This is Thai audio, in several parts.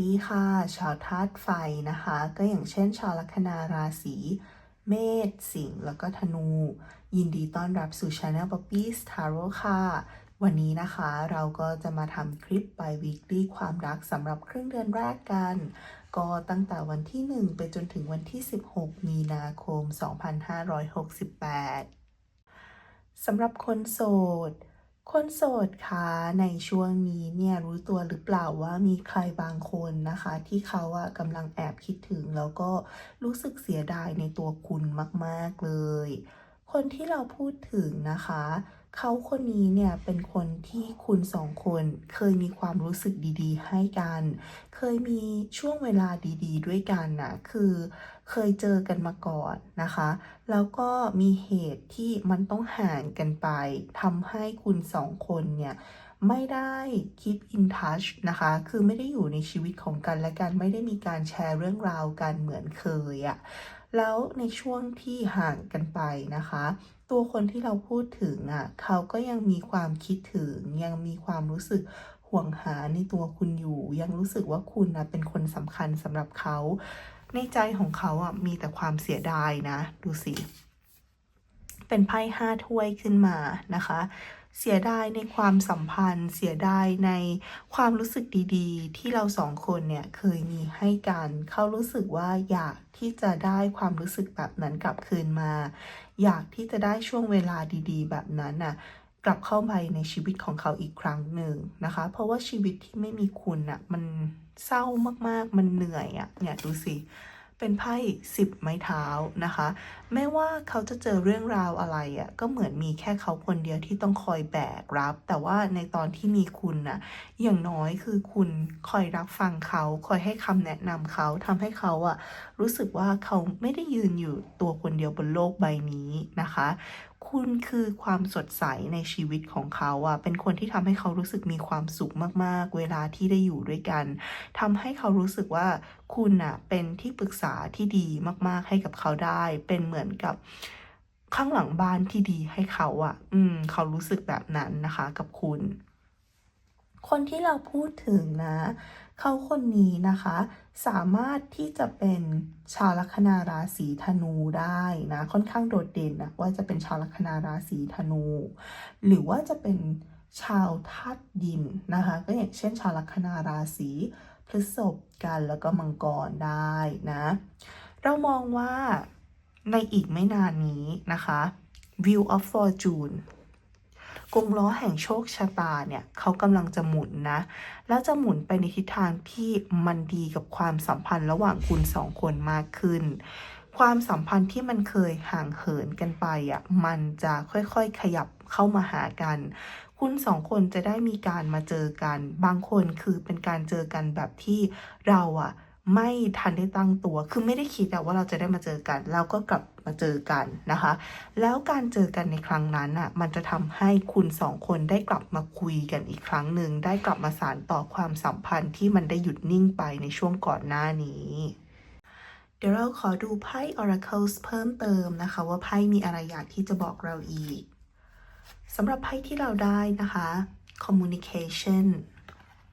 ดีค่ะ ชาวธาตุไฟนะคะ ก็อย่างเช่น ชาวลัคนาราศีเมษสิงห์แล้วก็ธนู ยินดีต้อนรับสู่ Channel Poppy's Tarot ค่ะ วันนี้นะคะเราก็จะมาทำคลิป by weekly ความรักสำหรับครึ่งเดือนแรกกัน ก็ตั้งแต่วันที่ 1 ไปจนถึงวันที่ 16 มีนาคม 2568สำหรับคนโสด คนโสดคะในช่วงนี้เนี่ยรู้ตัวหรือเปล่าว่ามีใครบางคนนะคะ ที่เขาอะกำลังแอบคิดถึง แล้วก็รู้สึกเสียดายในตัวคุณมาก ๆ เลย คนที่เราพูดถึงนะคะ เขาคนนี้เนี่ยเป็นคนที่คุณสองคนเคยมีความรู้สึกดีๆ ให้กัน เคยมีช่วงเวลาดีๆ ด้วยกันนะคือเคยเจอกันมาก่อนนะคะ แล้วก็มีเหตุที่มันต้องห่างกันไปทำให้คุณสองคนเนี่ยไม่ได้ keep in touch นะคะ คือไม่ได้อยู่ในชีวิตของกันและกัน ไม่ได้มีการแชร์เรื่องราวกันเหมือนเคยอะแล้วในช่วงที่ห่างกันไปนะคะ ตัวคนที่เราพูดถึงอะเขาก็ยังมีความคิดถึง ยังมีความรู้สึกห่วงหาในตัวคุณอยู่ ยังรู้สึกว่าคุณนะเป็นคนสำคัญสำหรับเขา ในใจของเขาอะมีแต่ความเสียดายนะ ดูสิ เป็นไพ่ห้าถ้วยขึ้นมานะคะเสียดายในความสัมพันธ์ เสียดายในความรู้สึกดีๆ ที่เราสองคนเนี่ยเคยมีให้กัน เขารู้สึกว่าอยากที่จะได้ความรู้สึกแบบนั้นกลับคืนมา อยากที่จะได้ช่วงเวลาดีๆ แบบนั้นน่ะกลับเข้าไปในชีวิตของเขาอีกครั้งหนึ่งนะคะ เพราะว่าชีวิตที่ไม่มีคุณน่ะมันเศร้ามากๆ มันเหนื่อยอะ่ะเนี่ยดูสิ เป็นไพ่สิบไม้เท้านะคะ ไม่ว่าเขาจะเจอเรื่องราวอะไรอะ่ะก็เหมือนมีแค่เขาคนเดียวที่ต้องคอยแบกรับ แต่ว่าในตอนที่มีคุณน่ะอย่างน้อยคือคุณคอยรับฟังเขาคอยให้คำแนะนำเขาทำให้เขาอะรู้สึกว่าเขาไม่ได้ยืนอยู่ตัวคนเดียวบนโลกใบนี้นะคะ คุณคือความสดใสในชีวิตของเขาอะเป็นคนที่ทำให้เขารู้สึกมีความสุขมากๆ เวลาที่ได้อยู่ด้วยกันทำให้เขารู้สึกว่าคุณอะเป็นที่ปรึกษาที่ดีมาก ๆ ให้กับเขาได้ เป็นเหมือนกับข้างหลังบ้านที่ดีให้เขาอะอืม เขารู้สึกแบบนั้นนะคะ กับคุณ คนที่เราพูดถึงนะ เขาคนนี้นะคะ สามารถที่จะเป็นชาวลัคนาราศีธนูได้นะ ค่อนข้างโดดเด่นนะว่าจะเป็นชาวลัคนาราศีธนู หรือว่าจะเป็นชาวธาตุดินนะคะ ก็อย่างเช่น ชาวลัคนาราศีพฤษภกันแล้วก็มังกรได้นะ เรามองว่าในอีกไม่นานนี้นะคะ View of Fortune กงล้อแห่งโชคชะตาเนี่ยเขากำลังจะหมุนนะ แล้วจะหมุนไปในทิศทางที่มันดีกับความสัมพันธ์ระหว่างคุณสองคนมากขึ้น ความสัมพันธ์ที่มันเคยห่างเหินกันไปอะมันจะค่อยๆขยับเข้ามาหากัน คุณสองคนจะได้มีการมาเจอกัน บางคนคือเป็นการเจอกันแบบที่เราอะ ไม่ทันได้ตั้งตัว คือไม่ได้คิดว่าเราจะได้มาเจอกันแล้วก็กลับมาเจอกันนะคะ แล้วการเจอกันในครั้งนั้นอะ มันจะทำให้คุณสองคนได้กลับมาคุยกันอีกครั้งหนึ่ง ได้กลับมาสานต่อความสัมพันธ์ที่มันได้หยุดนิ่งไปในช่วงก่อนหน้านี้ เดี๋ยวเราขอดูไพ่ Oracles เพิ่มเติมนะคะ ว่าไพ่มีอะไรอยากที่จะบอกเราอีกสำหรับไพ่ที่เราได้นะคะ communication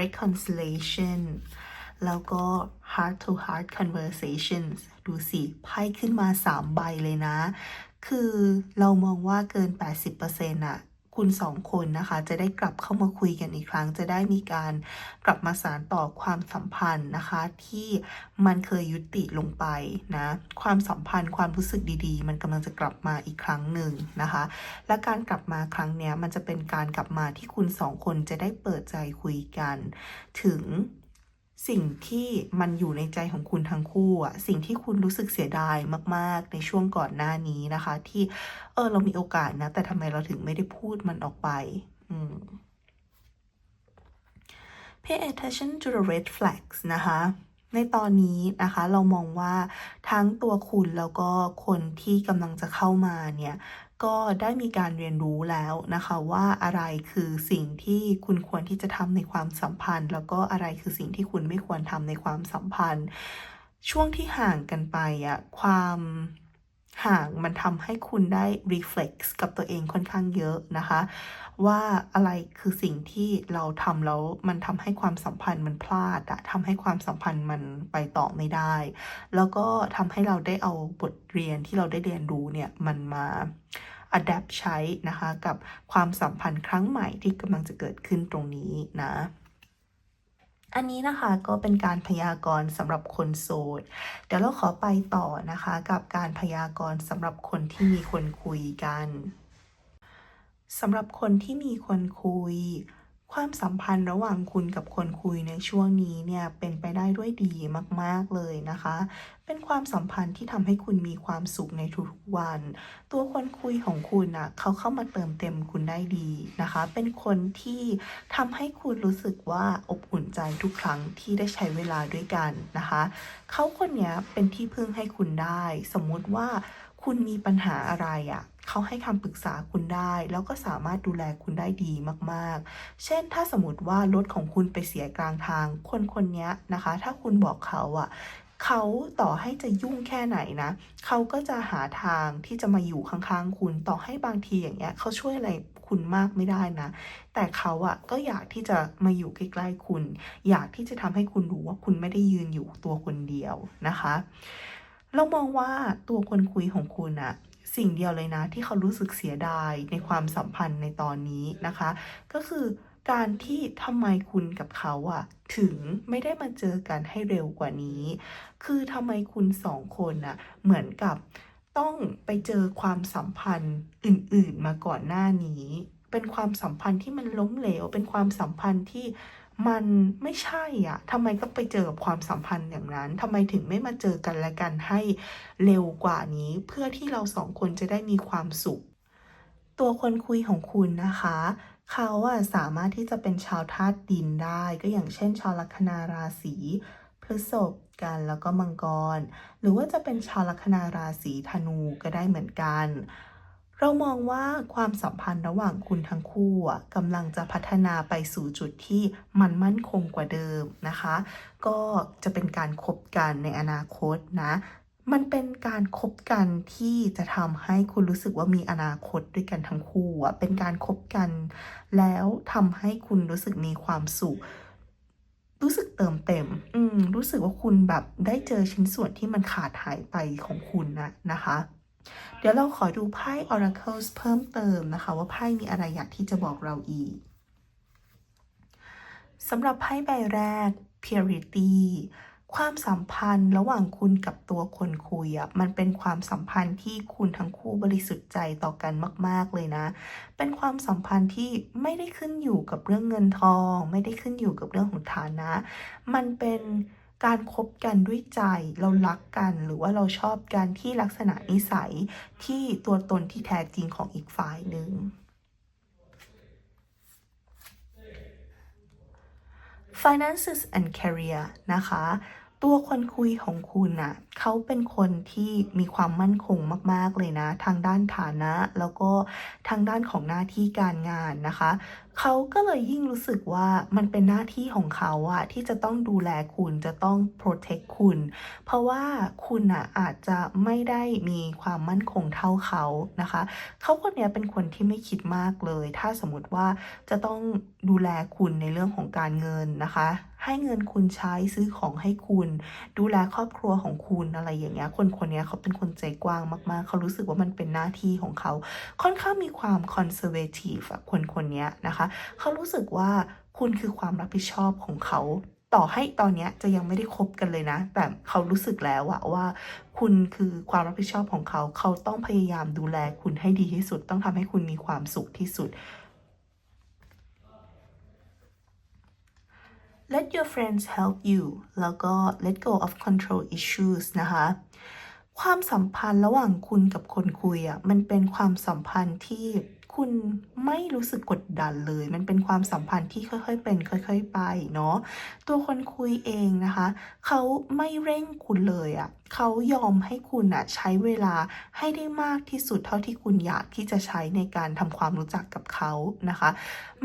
reconciliation แล้วก็ heart to heart conversations ดูสิไพ่ขึ้นมา 3 ใบเลยนะ คือเรามองว่าเกิน 80%อะคุณสองคนนะคะ จะได้กลับเข้ามาคุยกันอีกครั้ง จะได้มีการกลับมาสานต่อความสัมพันธ์นะคะ ที่มันเคยยุติลงไปนะ ความสัมพันธ์ความรู้สึกดีๆ มันกำลังจะกลับมาอีกครั้งหนึ่งนะคะ และการกลับมาครั้งนี้มันจะเป็นการกลับมาที่คุณสองคนจะได้เปิดใจคุยกัน ถึง สิ่งที่มันอยู่ในใจของคุณทั้งคู่อะสิ่งที่คุณรู้สึกเสียดายมาก ๆ ในช่วงก่อนหน้านี้นะคะ ที่เออเรามีโอกาสนะ แต่ทำไมเราถึงไม่ได้พูดมันออกไป อืม pay attention to the red flags นะคะ ในตอนนี้นะคะ เรามองว่าทั้งตัวคุณแล้วก็คนที่กำลังจะเข้ามาเนี่ย ก็ได้มีการเรียนรู้แล้วนะคะว่าอะไรคือสิ่งที่คุณควรที่จะทำในความสัมพันธ์ แล้วก็อะไรคือสิ่งที่คุณไม่ควรทำในความสัมพันธ์ ช่วงที่ห่างกันไปอะความ ห่างมันทำให้คุณได้ reflex กับตัวเองค่อนข้างเยอะนะคะ ว่าอะไรคือสิ่งที่เราทำแล้วมันทำให้ความสัมพันธ์มันพลาดอะทำให้ความสัมพันธ์มันไปต่อไม่ได้ แล้วก็ทำให้เราได้เอาบทเรียนที่เราได้เรียนรู้เนี่ยมันมา adapt ใช้นะคะ กับความสัมพันธ์ครั้งใหม่ที่กำลังจะเกิดขึ้นตรงนี้นะ อันนี้นะคะก็เป็นการพยากรณ์สำหรับคนโสด เดี๋ยวเราขอไปต่อนะคะกับการพยากรณ์สำหรับคนที่มีคนคุยกันสำหรับคนที่มีคนคุย ความสัมพันธ์ระหว่างคุณกับคนคุยในช่วงนี้เนี่ยเป็นไปได้ด้วยดีมาก ๆ เลยนะคะ เป็นความสัมพันธ์ที่ทำให้คุณมีความสุขในทุกๆวัน ตัวคนคุยของคุณน่ะเขาเข้ามาเติมเต็มคุณได้ดีนะคะ เป็นคนที่ทำให้คุณรู้สึกว่าอบอุ่นใจทุกครั้งที่ได้ใช้เวลาด้วยกันนะคะ เขาคนนี้เป็นที่พึ่งให้คุณได้ สมมุติว่า คุณมีปัญหาอะไรอะ่ะเขาให้คำปรึกษาคุณได้ แล้วก็สามารถดูแลคุณได้ดีมากๆ เช่น ถ้าสมมติว่ารถของคุณไปเสียกลางทาง คนคนนี้นะคะ ถ้าคุณบอกเขาอะ่ะเขาต่อให้จะยุ่งแค่ไหนนะ เขาก็จะหาทางที่จะมาอยู่ข้างๆ คุณ ต่อให้บางทีอย่างเงี้ย เขาช่วยอะไรคุณมากไม่ได้นะ แต่เขาอะก็อยากที่จะมาอยู่ใกล้ๆคุณ อยากที่จะทำให้คุณรู้ว่าคุณไม่ได้ยืนอยู่ตัวคนเดียวนะคะ เรามองว่าตัวคนคุยของคุณอะสิ่งเดียวเลยนะ ที่เขารู้สึกเสียดายในความสัมพันธ์ในตอนนี้นะคะ ก็คือการที่ทำไมคุณกับเขาอะถึงไม่ได้มาเจอกันให้เร็วกว่านี้ คือทำไมคุณสองคนอะเหมือนกับต้องไปเจอความสัมพันธ์อื่น ๆ มาก่อนหน้านี้ เป็นความสัมพันธ์ที่มันล้มเหลว เป็นความสัมพันธ์ที่ มันไม่ใช่อะทำไมก็ไปเจอกับความสัมพันธ์อย่างนั้นทำไมถึงไม่มาเจอกันและกันให้เร็วกว่านี้ เพื่อที่เราสองคนจะได้มีความสุข ตัวคนคุยของคุณนะคะ เขาอะสามารถที่จะเป็นชาวธาตุดินได้ ก็อย่างเช่น ชาวลัคนาราศีพฤษภกันแล้วก็มังกร หรือว่าจะเป็นชาวลัคนาราศีธนูก็ได้เหมือนกัน เรามองว่าความสัมพันธ์ระหว่างคุณทั้งคู่กำลังจะพัฒนาไปสู่จุดที่มันมั่นคงกว่าเดิมนะคะ ก็จะเป็นการคบกันในอนาคตนะ มันเป็นการคบกันที่จะทำให้คุณรู้สึกว่ามีอนาคตด้วยกันทั้งคู่เป็นการคบกัน แล้วทำให้คุณรู้สึกมีความสุขรู้สึกเติมเต็ม อืม รู้สึกว่าคุณแบบได้เจอชิ้นส่วนที่มันขาดหายไปของคุณนะนะคะ เดี๋ยวเราขอดูไพ่ Oracles เพิ่มเติมนะคะ ว่าไพ่มีอะไรอยากที่จะบอกเราอีกสำหรับไพ่ใบแรก Purity ความสัมพันธ์ระหว่างคุณกับตัวคนคุยอะ่ะมันเป็นความสัมพันธ์ที่คุณทั้งคู่บริสุทธิ์ใจต่อกันมาก ๆ เลยนะ เป็นความสัมพันธ์ที่ไม่ได้ขึ้นอยู่กับเรื่องเงินทอง ไม่ได้ขึ้นอยู่กับเรื่องของฐานะ มันเป็น การคบกันด้วยใจเรารักกันหรือว่าเราชอบกันที่ลักษณะนิสัยที่ตัวตนที่แท้จริงของอีกฝ่ายหนึ่ง finances and career นะคะ ตัวคนคุยของคุณน่ะเขาเป็นคนที่มีความมั่นคงมาก ๆ เลยนะ ทางด้านฐานะแล้วก็ทางด้านของหน้าที่การงานนะคะเขาก็เลยยิ่งรู้สึกว่ามันเป็นหน้าที่ของเขาอะที่จะต้องดูแลคุณจะต้อง protect คุณ เพราะว่าคุณอะอาจจะไม่ได้มีความมั่นคงเท่าเขานะคะเขาคนนี้เป็นคนที่ไม่คิดมากเลย ถ้าสมมติว่าจะต้องดูแลคุณในเรื่องของการเงินนะคะ ให้เงินคุณใช้ซื้อของให้คุณ ดูแลครอบครัวของคุณอะไรอย่างเงี้ยคนคนนี้เขาเป็นคนใจกว้างมากๆ เขารู้สึกว่ามันเป็นหน้าที่ของเขา ค่อนข้างมีความคอนเซอร์เวทีฟอะคนคนนี้นะคะเขารู้สึกว่าคุณคือความรับผิดชอบของเขาต่อให้ตอนเนี้ยจะยังไม่ได้คบกันเลยนะ แต่เขารู้สึกแล้วอะว่า คุณคือความรับผิดชอบของเขา เขาต้องพยายามดูแลคุณให้ดีที่สุด ต้องทำให้คุณมีความสุขที่สุด let your friends help you แล้วก็ let go of control issues นะคะ ความสัมพันธ์ระหว่างคุณกับคนคุยอะ่ะมันเป็นความสัมพันธ์ที่คุณไม่รู้สึกกดดันเลย มันเป็นความสัมพันธ์ที่ค่อยๆ เป็น ค่อย ๆ ไปเนาะ ตัวคนคุยเองนะคะ เขาไม่เร่งคุณเลยอะ่ะเขายอมให้คุณอะใช้เวลาให้ได้มากที่สุดเท่าที่คุณอยากที่จะใช้ในการทำความรู้จักกับเขานะคะ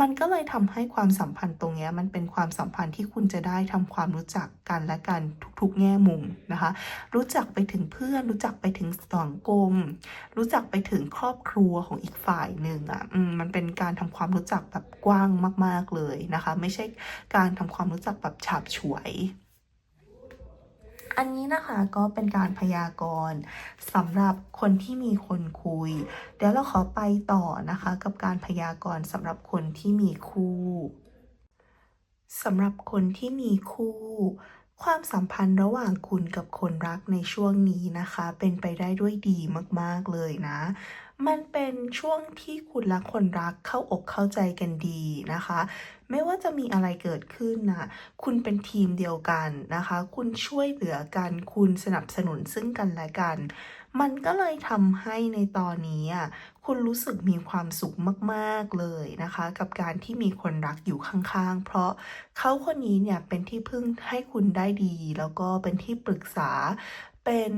มันก็เลยทำให้ความสัมพันธ์ตรงนี้มันเป็นความสัมพันธ์ที่คุณจะได้ทำความรู้จักกันและกันทุกๆ แง่มุมนะคะ รู้จักไปถึงเพื่อน รู้จักไปถึงสังคมรู้จักไปถึงครอบครัวของอีกฝ่ายหนึ่งอะมมันเป็นการทำความรู้จักแบบกว้างมาก ๆเลยนะคะ ไม่ใช่การทำความรู้จักแบบฉาบฉวย อันนี้นะคะก็เป็นการพยากรณ์สำหรับคนที่มีคนคุย เดี๋ยวเราขอไปต่อนะคะ กับการพยากรณ์สำหรับคนที่มีคู่สำหรับคนที่มีคู่ความสัมพันธ์ระหว่างคุณกับคนรักในช่วงนี้นะคะ เป็นไปได้ด้วยดีมากๆเลยนะ มันเป็นช่วงที่คุณและคนรักเข้าอกเข้าใจกันดีนะคะ ไม่ว่าจะมีอะไรเกิดขึ้นนะคุณเป็นทีมเดียวกันนะคะ คุณช่วยเหลือกัน คุณสนับสนุนซึ่งกันและกัน มันก็เลยทำให้ในตอนนี้อะคุณรู้สึกมีความสุขมากๆเลยนะคะ กับการที่มีคนรักอยู่ข้างๆ เพราะเขาคนนี้เนี่ยเป็นที่พึ่งให้คุณได้ดี แล้วก็เป็นที่ปรึกษา เป็น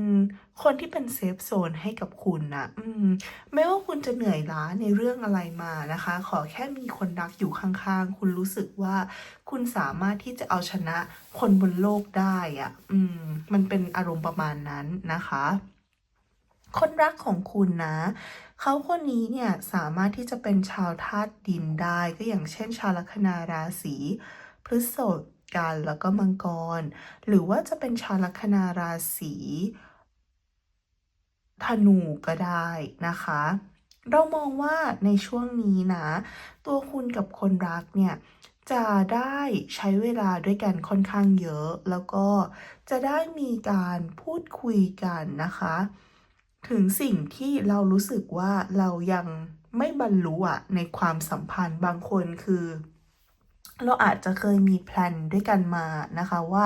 คนที่เป็นเซฟโซนให้กับคุณนะอืมไม่ว่าคุณจะเหนื่อยล้าในเรื่องอะไรมานะคะ ขอแค่มีคนรักอยู่ข้างๆ คุณรู้สึกว่าคุณสามารถที่จะเอาชนะคนบนโลกได้อะอืม มันเป็นอารมณ์ประมาณนั้นนะคะคนรักของคุณนะ เขาคนนี้เนี่ยสามารถที่จะเป็นชาวธาตุดินได้ ก็อย่างเช่นชาวลัคนาราศีพฤษภ กันแล้วก็มังกร หรือว่าจะเป็นชาวลัคนาราศีธนูก็ได้นะคะ เรามองว่าในช่วงนี้นะ ตัวคุณกับคนรักเนี่ยจะได้ใช้เวลาด้วยกันค่อนข้างเยอะ แล้วก็จะได้มีการพูดคุยกันนะคะ ถึงสิ่งที่เรารู้สึกว่าเรายังไม่บรรลุอะในความสัมพันธ์บางคนคือ เราอาจจะเคยมีแพลนด้วยกันมานะคะว่า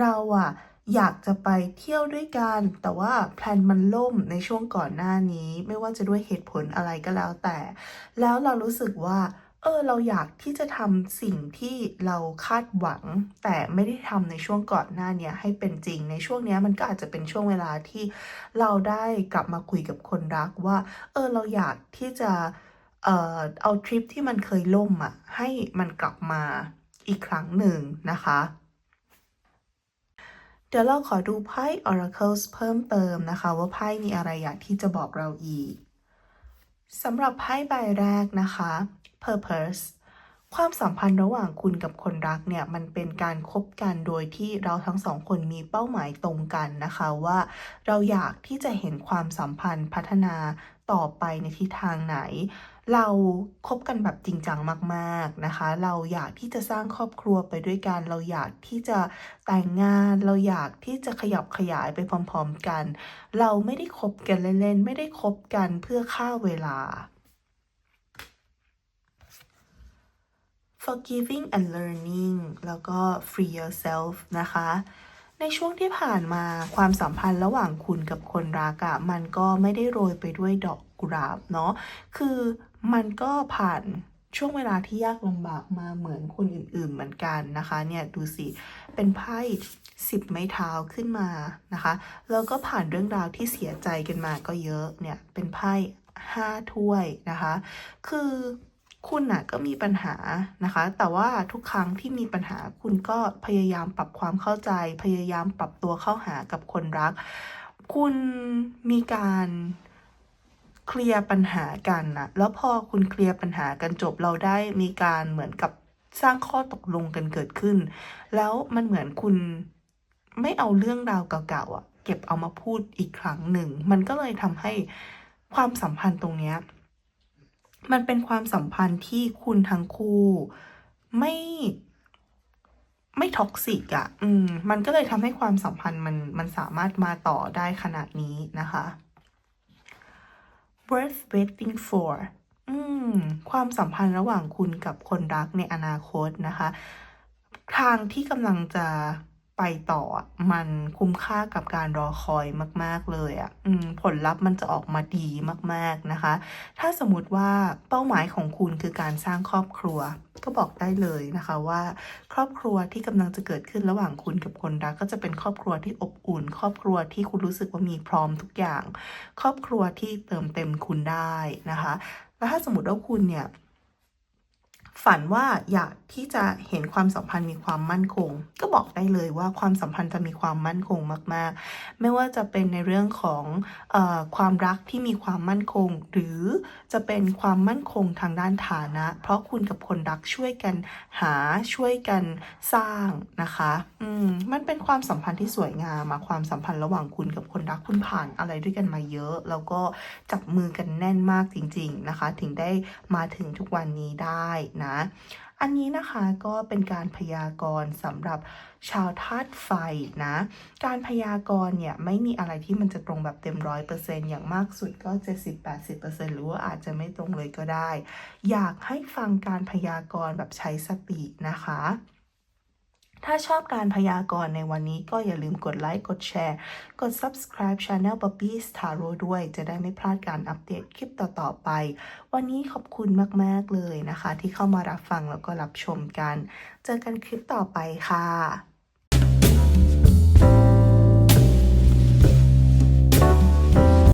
เราอะอยากจะไปเที่ยวด้วยกัน แต่ว่าแพลนมันล่มในช่วงก่อนหน้านี้ ไม่ว่าจะด้วยเหตุผลอะไรก็แล้วแต่ แล้วเรารู้สึกว่า เออ เราอยากที่จะทำสิ่งที่เราคาดหวัง แต่ไม่ได้ทำในช่วงก่อนหน้านี้ให้เป็นจริง ในช่วงนี้มันก็อาจจะเป็นช่วงเวลาที่เราได้กลับมาคุยกับคนรักว่า เออ เราอยากที่จะ เอ่อเอาทริปที่มันเคยล่มอะให้มันกลับมาอีกครั้งหนึ่งนะคะ เดี๋ยวเราขอดูไพ่ Oracles เพิ่มเติมนะคะ ว่าไพ่มีอะไรอยากที่จะบอกเราอีกสำหรับไพ่ใบแรกนะคะ Purpose ความสัมพันธ์ระหว่างคุณกับคนรักเนี่ยมันเป็นการคบกันโดยที่เราทั้งสองคนมีเป้าหมายตรงกันนะคะว่า เราอยากที่จะเห็นความสัมพันธ์พัฒนาต่อไปในทิศทางไหน เราคบกันแบบจริงจังมากๆนะคะ เราอยากที่จะสร้างครอบครัวไปด้วยกัน เราอยากที่จะแต่งงาน เราอยากที่จะขยับขยายไปพร้อมๆกัน เราไม่ได้คบกันเล่นๆ ไม่ได้คบกันเพื่อฆ่าเวลา forgiving and learning แล้วก็ free yourself นะคะ ในช่วงที่ผ่านมาความสัมพันธ์ระหว่างคุณกับคนรักอะ่ะมันก็ไม่ได้โรยไปด้วยดอกกุหลาบเนาะ คือ มันก็ผ่านช่วงเวลาที่ยากลำบากมาเหมือนคนอื่น ๆเหมือนกันนะคะ เนี่ยดูสิ เป็นไพ่สิบไม้เท้าขึ้นมานะคะ แล้วก็ผ่านเรื่องราวที่เสียใจกันมาก็เยอะเนี่ยเป็นไพ่ห้าถ้วยนะคะ คือคุณน่ะก็มีปัญหานะคะ แต่ว่าทุกครั้งที่มีปัญหาคุณก็พยายามปรับความเข้าใจ พยายามปรับตัวเข้าหากับคนรัก คุณมีการ เคลียร์ปัญหากันนะแล้วพอคุณเคลียร์ปัญหากันจบเราได้มีการเหมือนกับสร้างข้อตกลงกันเกิดขึ้น แล้วมันเหมือนคุณไม่เอาเรื่องราวเก่าๆอะ เก็บเอามาพูดอีกครั้งหนึ่ง มันก็เลยทำให้ความสัมพันธ์ตรงเนี้ยมันเป็นความสัมพันธ์ที่คุณทั้งคู่ไม่ไม่ท็อกซิกอะ่ะ อืม มันก็เลยทำให้ความสัมพันธ์มันมันสามารถมาต่อได้ขนาดนี้นะคะ worth waiting for อืมความสัมพันธ์ระหว่างคุณกับคนรักในอนาคตนะคะ ทางที่กำลังจะ ไปต่อมันคุ้มค่ากับการรอคอยมาก ๆ เลยอะอผลลัพธ์มันจะออกมาดีมาก ๆ นะคะ ถ้าสมมติว่าเป้าหมายของคุณคือการสร้างครอบครัว ก็บอกได้เลยนะคะว่า ครอบครัวที่กำลังจะเกิดขึ้นระหว่างคุณกับคนรัก ก็จะเป็นครอบครัวที่อบอุ่น ครอบครัวที่คุณรู้สึกว่ามีพร้อมทุกอย่าง ครอบครัวที่เติมเต็มคุณได้นะคะ แล้วถ้าสมมติว่าคุณเนี่ย ฝันว่าอยากที่จะเห็นความสัมพันธ์มีความมั่นคง ก็บอกได้เลยว่าความสัมพันธ์จะมีความมั่นคงมาก ๆ ไม่ว่าจะเป็นในเรื่องของออความรักที่มีความมั่นคง หรือจะเป็นความมั่นคงทางด้านฐานะ เพราะคุณกับคนรักช่วยกันหาช่วยกันสร้างนะคะอืมมันเป็นความสัมพันธ์ที่สวยงามอะความสัมพันธ์ระหว่างคุณกับคนรักคุณผ่านอะไรด้วยกันมาเยอะ แล้วก็จับมือกันแน่นมากจริง ๆนะคะ ถึงได้มาถึงทุกวันนี้ได้นะนะ อันนี้นะคะก็เป็นการพยากรณ์สำหรับชาวธาตุไฟนะ การพยากรณ์เนี่ยไม่มีอะไรที่มันจะตรงแบบเต็มร้อยเปอร์เซ็นต์อย่างมากสุดก็ 70-80%หรือว่าอาจจะไม่ตรงเลยก็ได้ อยากให้ฟังการพยากรณ์แบบใช้สตินะคะ ถ้าชอบการพยากรณ์ในวันนี้ก็อย่าลืมกดไลค์ กดแชร์ กด subscribe Channel Bobby's Tarot ด้วย จะได้ไม่พลาดการอัปเดตคลิปต่อ ๆ ไป วันนี้ขอบคุณมาก ๆ เลยนะคะ ที่เข้ามารับฟังแล้วก็รับชมกัน เจอกันคลิปต่อไปค่ะ